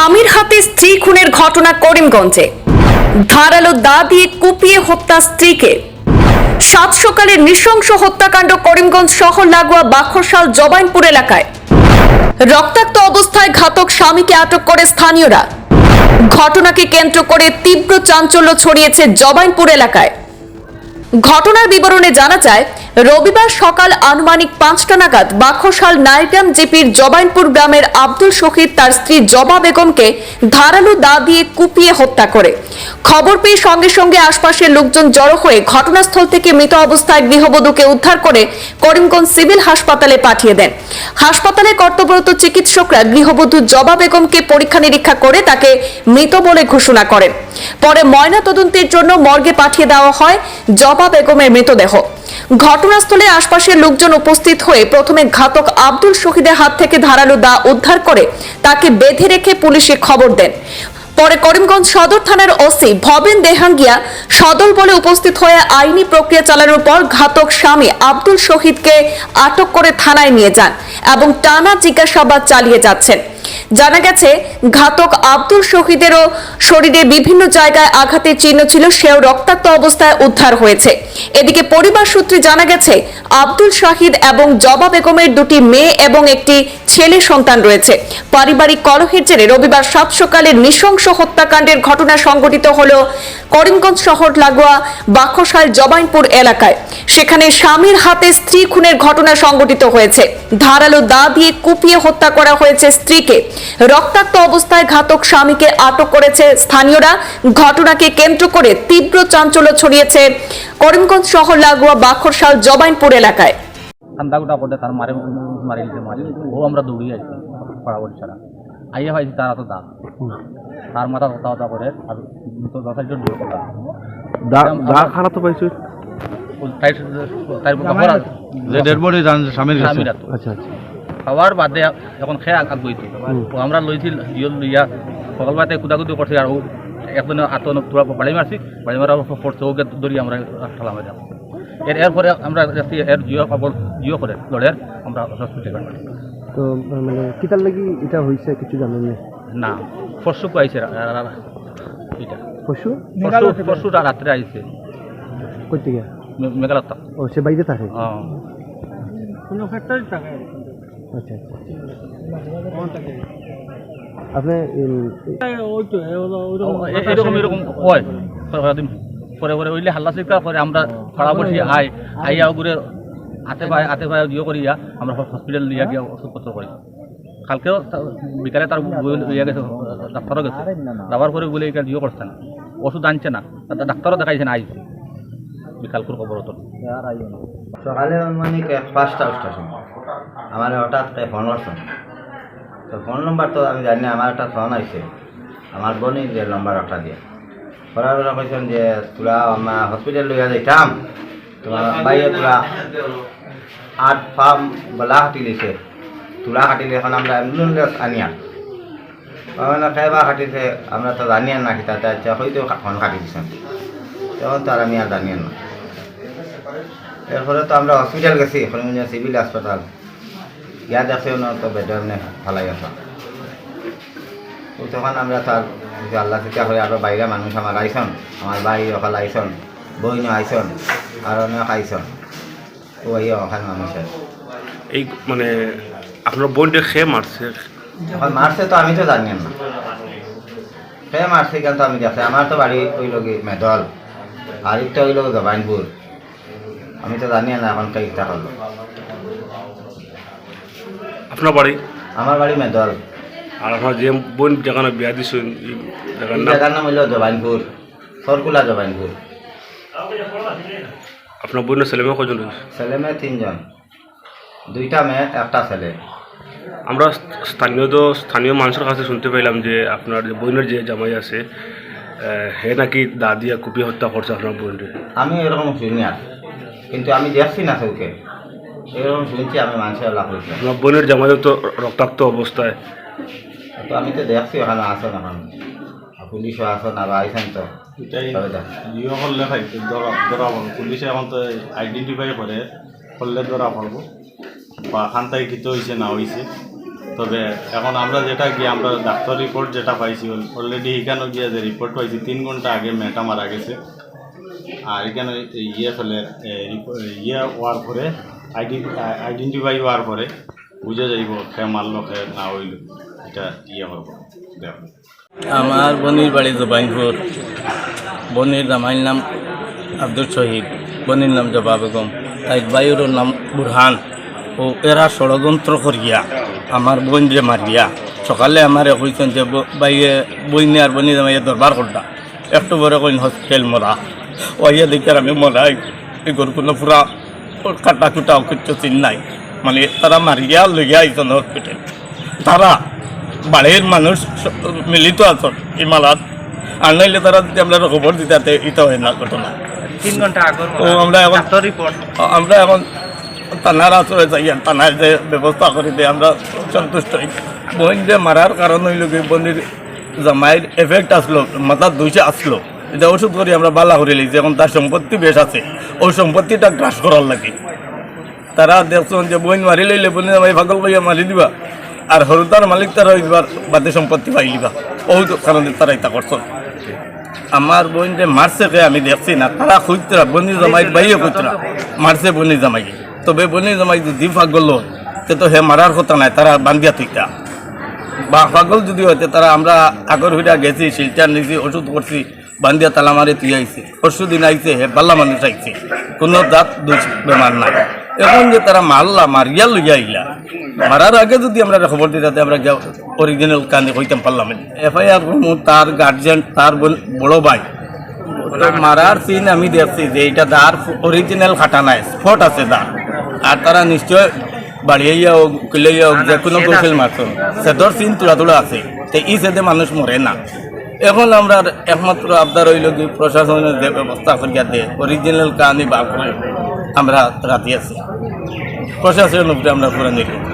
স্বামীর হাতে স্ত্রী খুনের ঘটনা করিমগঞ্জে। ধারালো দা দিয়ে কুপিয়ে হত্যা স্ত্রীকে। সাত সকালে নৃশংস হত্যাকাণ্ড করিমগঞ্জ শহর লাগোয়া বাখরশাল জবাইনপুর এলাকায়। রক্তাক্ত অবস্থায় ঘাতক স্বামীকে আটক করে স্থানীয়রা। ঘটনাকে কেন্দ্র করে তীব্র চাঞ্চল্য ছড়িয়েছে জবাইনপুর এলাকায়। ঘটনার বিবরণে জানা যায় রবিবার সকাল আনুমানিক পাঁচটা নাগাদ বাখশাল নাইগ্রাম জিপির জবাইনপুর গ্রামের আব্দুল শহীদ তার স্ত্রী জবা বেগমকে ধারালো দা দিয়ে কুপিয়ে হত্যা করে। খবর পেয়ে সঙ্গে সঙ্গে আশপাশের লোকজন জড়ো হয়ে ঘটনাস্থল থেকে মৃত অবস্থায় গৃহবধূকে উদ্ধার করে করিমগঞ্জ সিভিল হাসপাতালে পাঠিয়ে দেন। হাসপাতালে কর্তব্যরত চিকিৎসকরা গৃহবধূ জবা বেগমকে পরীক্ষা নিরীক্ষা করে তাকে মৃত বলে ঘোষণা করেন। পরে ময়না তদন্তের জন্য মর্গে পাঠিয়ে দেওয়া হয় জবা বেগমের মৃতদেহ। ঘটনাস্থলে আশপাশের লোকজন উপস্থিত হয়ে প্রথমে ঘাতক আব্দুল শহীদের হাত থেকে ধারালো দা উদ্ধার করে তাকে বেঁধে রেখে পুলিশে খবর দেন। পরে করিমগঞ্জ সদর থানার ওসি ভবেন দেহাঙ্গিয়া সদল বলে উপস্থিত হয়ে আইনি প্রক্রিয়া চালানোর পর ঘাতক স্বামী আব্দুল শহীদকে আটক করে থানায় নিয়ে যান এবং টানা জিজ্ঞাসাবাদ চালিয়ে যাচ্ছেন। জানা গেছে, ঘাতক আব্দুল শহীদেরও শরীরে বিভিন্ন জায়গায় আঘাতের চিহ্ন ছিল, সেও রক্তাক্ত অবস্থায় উদ্ধার হয়েছে। এদিকে পরিবার সূত্রে জানা গেছে, আব্দুল শাহিদ এবং জবা বেগমের দুটি মেয়ে এবং একটি ছেলে সন্তান রয়েছে। পারিবারিক কলহের জেরে রবিবার সাত সকালে নৃশংস হত্যাকাণ্ডের ঘটনা সংঘটিত হল করিমগঞ্জ শহর লাগোয়া বাখশাল জবাইনপুর এলাকায়। সেখানে স্বামীর হাতে স্ত্রী খুনের ঘটনা সংঘটিত হয়েছে। ধারালো দা দিয়ে কুপিয়ে হত্যা করা হয়েছে স্ত্রীকে। রক্তাক্ত অবস্থায় ঘাতক স্বামীকে আটক করেছে স্থানীয়রা। ঘটনাকে কেন্দ্র করে তীব্র চাঞ্চল্য ছড়িয়েছে করিমগঞ্জ শহর লাগোয়া বাখরশাল জবাইনপুর এলাকায়। ঠান্ডা গোটা পড়ে তার মারে মারি দিতে মারি ও আমরা দৌড়ি আইছি পাড়াবড়ি ছাড়া। আইয়া পাইছি তার এত দাম তার মাথা হতা হতা করে আর তো দশাই জন দিয়ে কথা দা দা খারাপ তো পাইছো? তাই তাই স্বামীরা আচ্ছা আচ্ছা। খাওয়ার বাদে এখন খেয়ে আগ বইতো আমরা লইছিল ইয়ল লইয়া সকালবেলাতে কুদাকুদি করছি আর ও একজনে আতন পুরা বাড়ি মারছি বাড়ি মারা পড়ছে ওকে ধরি আমরা ঠেলা মেরে এর এরপরে আমরা যাচ্ছি এর জিও খবর জিও করে লড়ের আমরা হসপিটালে তো মানে কিতার লাগি এটা হইছে কিছু জানেন না? না পরশু আইছে এটা। পরশু? পরশু রাত্রে আইছে। কই থেকে মে- মেঘালয়ত। ও সে বাইরে থাকে? ও আচ্ছা আচ্ছা আপনি উম, ও, এ- এরকম এরকম হয়। পরে পরে ওইলে হাল্লা চিৎকার করে আমরা বসি আই আইয়া হাতে পায়ে হাতে পায়ে ইয়ে করিয়া আমরা হসপিটাল নিয়ে গিয়ে ওষুধপত্র করি। কালকেও বিকালে তার ইয়ে গেছে ডাক্তারও গেছে। যাওয়ার পরে বলে এটা ইয়ে করছে না ওষুধ আনছে না ডাক্তারও দেখাইছে না আইছে বিকাল করে খবর হতো সকালে পাঁচটা সময়। আমার হঠাৎ করে ফোন করছেন তো ফোন নম্বর তো আমি জানি না, আমার একটা ফোন আইছে। আমার বোনই যে নম্বর একটা দিয়ে। করার পরে কইছেন যে তোরা আমার হসপিটাল লইয়া যাইতাম। তোমার বাইরে তোরা আট ফার্ম বলা হাঁটি দিছে। তোলা কাটিলে এখন আমরা অ্যাম্বুলেন্স আনিয়া। মানে খাইবা কাটিছে আমরা তো জানি না কি তাতে আচ্ছা হয়তো ফোন কাটি দিছেন তখন তো আর আমি আর জানি না। এরপরে তো আমরা হসপিটাল গেছি সিভিল হাসপাতাল ইয়া দেখছে না তো বেডে এমনি ভালাই আছে। তো তখন আমরা তার আল্লাহ চিন্তা করে আরও বাইরে মানুষ আমার আইসন আমার ভাই অকাল আইসন বইন আইসন আর অনেক আইসন তো এই অকাল মানুষের এই মানে আপনার বোনটা খেয়ে মারছে মারছে তো আমি তো জানি না। সে মারছে কেন তো আমি দেখছি আমার তো বাড়ি ওই লোক মেদল আর একটা ওই লোক জবাইনপুর আমি তো জানি না এখন কে ইচ্ছা করল আপনার বাড়ি? আমার বাড়ি মেদল। আর আপনার যে বোন যেখানে বিয়া দিছেন জায়গার নাম? জায়গার নাম হইল জবাইনপুর সরকুলা জবাইনপুর। আপনার বোনের ছেলে মেয়ে কজন ছেলে মেয়ে তিনজন। দুইটা মেয়ে একটা ছেলে। আমরা স্থানীয় তো স্থানীয় মানুষের কাছে শুনতে পাইলাম যে আপনার যে বোনের যে জামাই আছে হে নাকি দাদিয়া কুপি হত্যা করছে আপনার বোনকে। আমি এরকম শুনি আর কিন্তু আমি দেখছি না চৌকে এরকম শুনছি আমি মানুষের লাভ হয়েছে বোনের জামাইও তো রক্তাক্ত অবস্থায়। তো আমি তো দেখছি ওখানে আসেন এখন আর পুলিশও আসেন আর আইসেন তো। তবে করলে খাইতে ধরা ধরা পড়ব। পুলিশে এখন তো আইডেন্টিফাই করে করলে ধরা পড়ব। বা খান থেকে কিতো হয়েছে না হয়েছে তবে এখন আমরা যেটা গিয়ে আমরা ডাক্তার রিপোর্ট যেটা পাইছি অলরেডি এখানে গিয়ে যে রিপোর্ট পাইছি তিন ঘণ্টা আগে মেয়েটা মারা গেছে। আর এখানে ইয়ে ফেলে ইয়ে হওয়ার পরে আইডি আইডেন্টিফাই হওয়ার পরে বুঝে যাইব সে মারল সে না হইল। এটা ইয়ে দেখো আমার বনির বাড়ি জবাইনপুর। বনির জামাইর নাম আব্দুল শহীদ। বনির নাম জবা বেগম। তাই বাইরের নাম বুরহান। ও এরা ষড়যন্ত্র করিয়া, আমার বোন যে মারিয়া। সকালে আমার কইছেন যে বাইয়ে বইনে আর বনি জামাইয়ে দরবার করতা একটু বড় কইন, হসপিটাল মরা। ওইয়া দেখে আমি মরাই। এগুর কোনো পুরা কাটা কুটাও কিচ্ছু চিন নাই। মানে তারা মারিয়া লইয়া আইছেন হসপিটাল তারা বাড়ির মানুষ মিলিত আছেন ইমালাত আর নাইলে তারা যদি আমরা খবর দিতে ইটা হয় না ঘটনা। তিন ঘণ্টা আগর ও আমরা এখন আমরা এখন থানার আসরে যাই থানায় যে ব্যবস্থা করে দিয়ে আমরা সন্তুষ্ট হই। বোন যে মারার কারণ হইল কি বোনের জামাইয়ের এফেক্ট আসলো মাথার দুইশে আসলো। এটা ওষুধ করি আমরা বালা করে লিখছি এখন তার সম্পত্তি বেশ আছে ওই সম্পত্তিটা গ্রাস করার লাগে। তারা দেখছেন যে বইন মারি লইলে বোনের জামাই পাগল কইয়া মারি দিবা আর হরুতার মালিক তারা হইবার বাদে সম্পত্তি পাই লিবা। ও কারণে তারা এটা করছেন আমার বোন যে মারছে কে আমি দেখছি না তারা খুঁজতরা বনি জামাই বাইয়ে খুঁজতরা মারছে বনি জামাই তবে বনি জামাই যদি পাগল হয়, তে হে মারার কথা নাই তারা বান্ধিয়া থইতা। বা পাগল যদি হইতে তারা আমরা আগর হইয়া গেছি শিলচার নিছি ওষুধ করছি বান্ধিয়া তালা মারি তুই আইছে। পরশু দিন আইছে হে পাল্লা মানুষ আইছে। কোনো দাঁত দোষ বেমার নাই। এখন যে তারা মারলা মারিয়া লইয়া আইলা মারার আগে যদি আমরা খবর দিতাতে আমরা অরিজিনাল কানে কইতাম পারলাম এফআইআর তার গার্জেন তার বড় ভাই। মারার সিন আমি দেখছি যে এটা দার অরিজিনাল খাটা নাই স্পট আছে দার আর তারা নিশ্চয় বাড়িয়াইয়া হোক কিলাইয়া হোক যে কোনো কৌশল মারতো সেদর সিন তুলা তুলা আছে। তো ই সেদে মানুষ মরে না। এখন আমরা একমাত্র আবদার হইল কি প্রশাসনের যে ব্যবস্থা করিয়া দিয়ে অরিজিনাল কাহানি বার করে আমরা রাতে আছি। প্রশাসনের উপরে আমরা করে নির্ভর